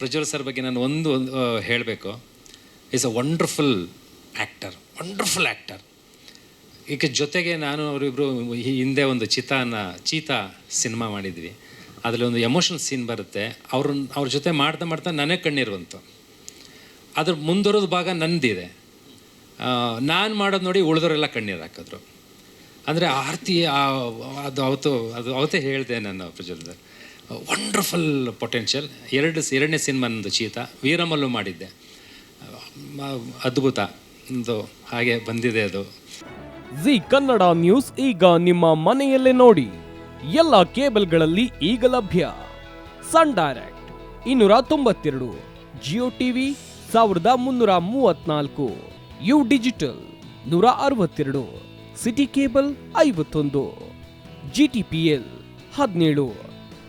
Prajwal sir ಬಗ್ಗೆ ನಾನು ಒಂದು ಹೇಳಬೇಕು. Is a wonderful actor wonderful actor ಈಗ ಜೊತೆಗೆ ನಾನು ಅವರಿಬ್ಬರು ಹಿಂದೆ ಒಂದು ಚಿತಾನ, ಚೀತಾ ಸಿನಿಮಾ ಮಾಡಿದ್ವಿ. ಅದರಲ್ಲಿ ಒಂದು ಎಮೋಷನಲ್ ಸೀನ್ ಬರುತ್ತೆ. ಅವ್ರನ್ನ ಅವ್ರ ಜೊತೆ ಮಾಡ್ತಾ ಮಾಡ್ತಾ ನನಗೆ ಕಣ್ಣೀರುವಂತು. ಅದ್ರ ಮುಂದುವರೆದ ಭಾಗ ನಂದಿದೆ. ನಾನು ಮಾಡೋದು ನೋಡಿ ಉಳಿದವರೆಲ್ಲ ಕಣ್ಣೀರು ಹಾಕಿದ್ರು. ಅಂದರೆ ಆರತಿ ಅದು ಅವತ್ತು, ಅದು ಅವತ್ತೇ ಹೇಳಿದೆ ನಾನು ಪ್ರಜ್ವಲ್ ವಂಡರ್ಫುಲ್ ಪೊಟೆನ್ಷಿಯಲ್ ಎರಡು, ಎರಡನೇ ಸಿನಿಮಾ ನಂದು ಚೀತ. ವೀರಮಲ್ಲು ಮಾಡಿದ್ದೆ. ಅದ್ಭುತ. ಒಂದು ಹಾಗೆ ಬಂದಿದೆ ಅದು. ಜಿ ಕನ್ನಡ ನ್ಯೂಸ್ ಈಗ ನಿಮ್ಮ ಮನೆಯಲ್ಲೇ ನೋಡಿ. ಎಲ್ಲ ಕೇಬಲ್ಗಳಲ್ಲಿ ಈಗ ಲಭ್ಯ. ಸನ್ ಡೈರೆಕ್ಟ್ ಇನ್ನೂರ ತೊಂಬತ್ತೆರಡು, ಜಿಯೋ ಟಿವಿ ಸಾವಿರದ ಮುನ್ನೂರ ಮೂವತ್ನಾಲ್ಕು ಯು ಡಿಜಿಟಲ್ ನೂರ ಅರವತ್ತೆರಡು, ಸಿಟಿ ಕೇಬಲ್ ಐವತ್ತೊಂದು, ಜಿ ಟಿ ಪಿ ಎಲ್ ಹದಿನೇಳು.